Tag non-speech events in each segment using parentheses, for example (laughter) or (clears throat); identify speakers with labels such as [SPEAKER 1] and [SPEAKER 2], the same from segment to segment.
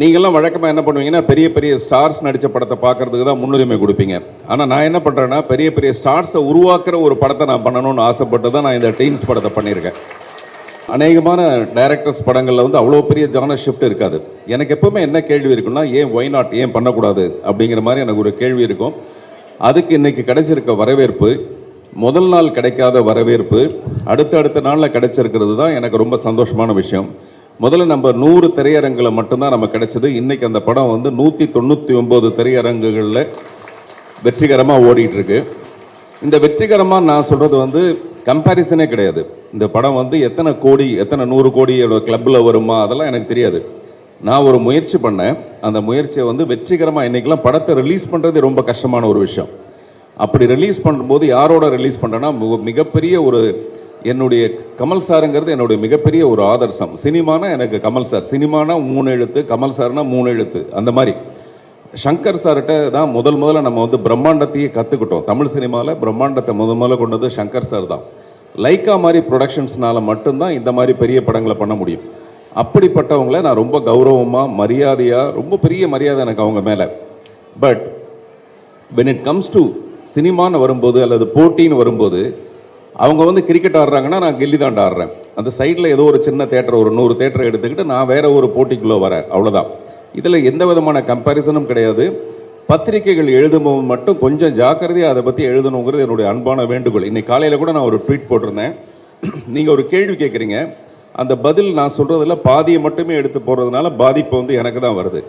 [SPEAKER 1] நீங்கள்லாம் வழக்கமாக என்ன பண்ணுவீங்கன்னா பெரிய பெரிய ஸ்டார்ஸ் நடித்த படத்தை பார்க்கறதுக்கு தான் முன்னுரிமை கொடுப்பீங்க. ஆனால் நான் என்ன பண்ணுறேன்னா பெரிய பெரிய ஸ்டார்ஸை உருவாக்குற ஒரு படத்தை நான் பண்ணணும்னு ஆசைப்பட்டு தான் நான் இந்த டீம்ஸ் படத்தை பண்ணியிருக்கேன். அநேகமான டைரக்டர்ஸ் படங்களில் வந்து அவ்வளோ பெரிய ஜான ஷிஃப்ட் இருக்காது. எனக்கு எப்போவுமே என்ன கேள்வி இருக்குன்னா ஏன் ஒய் நாட் ஏன் பண்ணக்கூடாது? அப்படிங்கிற மாதிரி எனக்கு ஒரு கேள்வி இருக்கும். அதுக்கு இன்றைக்கி கிடைச்சிருக்க வரவேற்பு முதல் நாள் கிடைக்காத வரவேற்பு அடுத்த அடுத்த நாளில் கிடைச்சிருக்கிறது தான் எனக்கு ரொம்ப சந்தோஷமான விஷயம். முதல்ல நம்ம நூறு திரையரங்குகளை மட்டும்தான் நம்ம கிடைச்சது. இன்னைக்கு அந்த படம் வந்து நூற்றி தொண்ணூற்றி ஒம்பது திரையரங்குகளில் வெற்றிகரமாக ஓடிட்டுருக்கு. இந்த வெற்றிகரமாக நான் சொல்கிறது வந்து கம்பேரிசனே கிடையாது. இந்த படம் வந்து எத்தனை கோடி எத்தனை நூறு கோடியோட கிளப்பில் வருமா அதெல்லாம் எனக்கு தெரியாது. நான் ஒரு முயற்சி பண்ணேன். அந்த முயற்சியை வந்து வெற்றிகரமாக இன்றைக்கெலாம் படத்தை ரிலீஸ் பண்ணுறது ரொம்ப கஷ்டமான ஒரு விஷயம். அப்படி ரிலீஸ் பண்ணும்போது யாரோட ரிலீஸ் பண்ணுறேன்னா மிக- மிகப்பெரிய ஒரு என்னுடைய கமல் சாருங்கிறது என்னுடைய மிகப்பெரிய ஒரு ஆதர்சம். சினிமானா எனக்கு கமல் சார். சினிமானா மூணு எழுத்து கமல் சார்னா மூணு எழுத்து. அந்த மாதிரி. சங்கர் சார்கிட்ட தான் முதல் முதல்ல நம்ம வந்து பிரம்மாண்டத்தையே கற்றுக்கிட்டோம் தமிழ் சினிமாவில் பிரம்மாண்டத்தை முதல் முதல்ல கொண்டது சங்கர் சார் தான். லைக்கா மாதிரி ப்ரொடக்ஷன்ஸ்னால மட்டும்தான் இந்த மாதிரி பெரிய படங்களை பண்ண முடியும். அப்படிப்பட்டவங்கள நான் ரொம்ப கௌரவமாக மரியாதையாக ரொம்ப பெரிய மரியாதை எனக்கு அவங்க மேலே. But when it comes to சினிமான்னு வரும்போது அல்லது போட்டின்னு வரும்போது அவங்க வந்து கிரிக்கெட் ஆடுறாங்கன்னா நான் கில்லி தாண்டா ஆடுறேன். அந்த சைடில் ஏதோ ஒரு சின்ன தேட்டர் ஒரு நூறு தேட்டரை எடுத்துக்கிட்டு நான் வேறு ஒரு போட்டிக்குள்ளே வரேன். அவ்வளோதான் இதில் எந்த விதமான கம்பேரிசனும் கிடையாது. பத்திரிகைகள் எழுதும்போது மட்டும் கொஞ்சம் ஜாக்கிரதையாக அதை பற்றி எழுதணுங்கிறது என்னுடைய அன்பான வேண்டுகோள். இன்றைக்கி காலையில் கூட நான் ஒரு ட்வீட் போட்டிருந்தேன். (clears throat) நீங்கள் ஒரு கேள்வி கேட்குறீங்க அந்த பதில் நான் சொல்கிறதில் பாதியை மட்டுமே எடுத்து போடுறதுனால பாதிப்பு வந்து எனக்கு தான் வருது.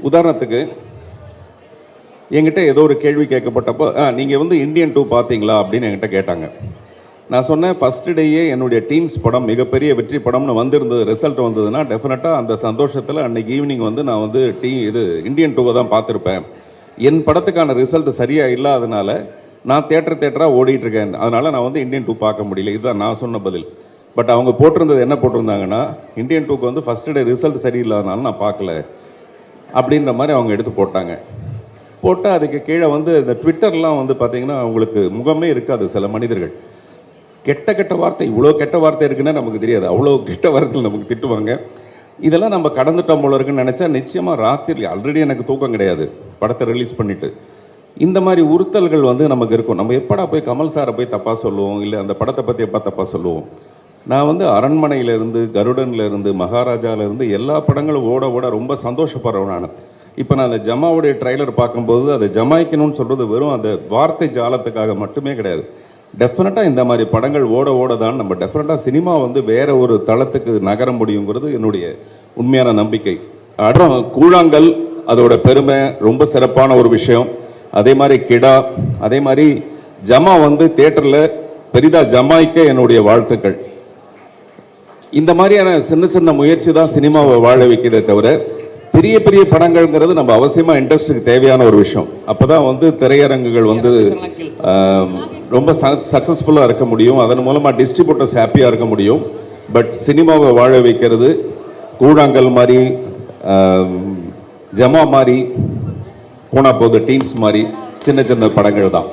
[SPEAKER 1] உதாரணத்துக்கு என்கிட்ட ஏதோ ஒரு கேள்வி கேட்கப்பட்டப்போ ஆ நீங்கள் வந்து இந்தியன் டூ பார்த்தீங்களா? அப்படின்னு என்கிட்ட கேட்டாங்க. நான் சொன்னேன் ஃபர்ஸ்ட் டேயே என்னுடைய டீம்ஸ் படம் மிகப்பெரிய வெற்றி படம்னு வந்திருந்தது ரிசல்ட் வந்ததுன்னா டெஃபினட்டாக அந்த சந்தோஷத்தில் அன்னைக்கு ஈவினிங் வந்து நான் வந்து டீ இது இந்தியன் டூவை தான் பார்த்துருப்பேன். என் படத்துக்கான ரிசல்ட் சரியாக இல்லாதனால நான் தேட்டர் தேட்டராக ஓடிட்டுருக்கேன். அதனால் நான் வந்து இந்தியன் டூ பார்க்க முடியல. இதுதான் நான் சொன்ன பதில். பட் அவங்க போட்டிருந்தது என்ன போட்டிருந்தாங்கன்னா இந்தியன் டூக்கு வந்து ஃபர்ஸ்ட் டே ரிசல்ட் சரியில்லாதனால நான் பார்க்கல. அப்படின்ற மாதிரி அவங்க எடுத்து போட்டாங்க. போட்டால் அதுக்கு கீழே வந்து இந்த ட்விட்டர்லாம் வந்து பார்த்தீங்கன்னா அவங்களுக்கு முகமே இருக்காது சில மனிதர்கள். கெட்ட கெட்ட வார்த்தை இவ்வளோ கெட்ட வார்த்தை இருக்குன்னா நமக்கு தெரியாது. அவ்வளோ கெட்ட வார்த்தைகள் நமக்கு திட்டுவாங்க. இதெல்லாம் நம்ம கடந்துட்டோம் போல இருக்குன்னு நினச்சா நிச்சயமாக ராத்திரி ஆல்ரெடி எனக்கு தூக்கம் கிடையாது. படத்தை ரிலீஸ் பண்ணிவிட்டு இந்த மாதிரி உறுத்தல்கள் வந்து நமக்கு இருக்கும். நம்ம எப்படா போய் கமல் சாரை போய் தப்பாக சொல்லுவோம்? இல்லை அந்த படத்தை பற்றி எப்போ தப்பாக சொல்லுவோம்? நான் வந்து அரண்மனையிலேருந்து இருந்து கருடன்ல இருந்து எல்லா படங்களும் ஓட ஓட ரொம்ப சந்தோஷப்படுறவன் நான் இப்போ நான் அந்த ஜமாவுடைய ட்ரைலர் பார்க்கும்போது அதை ஜமாய்க்கணும்னு சொல்கிறது வெறும் அந்த வார்த்தை ஜாலத்துக்காக மட்டுமே கிடையாது. டெஃபினட்டாக இந்த மாதிரி படங்கள் ஓட ஓட தான் நம்ம டெஃபினட்டாக சினிமா வந்து வேற ஒரு தளத்துக்கு நகர முடியுங்கிறது என்னுடைய உண்மையான நம்பிக்கை. அப்புறம் கூழாங்கல் அதோட பெருமை ரொம்ப சிறப்பான ஒரு விஷயம். அதே மாதிரி கிடா அதே மாதிரி ஜமா வந்து தேட்டரில் பெரிதாக ஜமாய்க்க என்னுடைய வாழ்த்துக்கள். இந்த மாதிரியான சின்ன சின்ன முயற்சி தான் சினிமாவை வாழ வைக்கிறதே தவிர பெரிய பெரிய படங்கள்ங்கிறது நம்ம அவசியமா இண்டஸ்ட்ரிக்கு தேவையான ஒரு விஷயம். அப்பதான் வந்து திரையரங்குகள் வந்து ரொம்ப சக்சஸ்ஃபுல்லா இருக்க முடியும். அதன் மூலமா டிஸ்ட்ரிபியூட்டர்ஸ் ஹாப்பியா இருக்க முடியும். பட் சினிமாவை வாழ வைக்கிறது கூழாங்கல் மாதிரி ஜமா மாதிரி போனா போது டீம்ஸ் மாதிரி சின்ன சின்ன படங்கள் தான்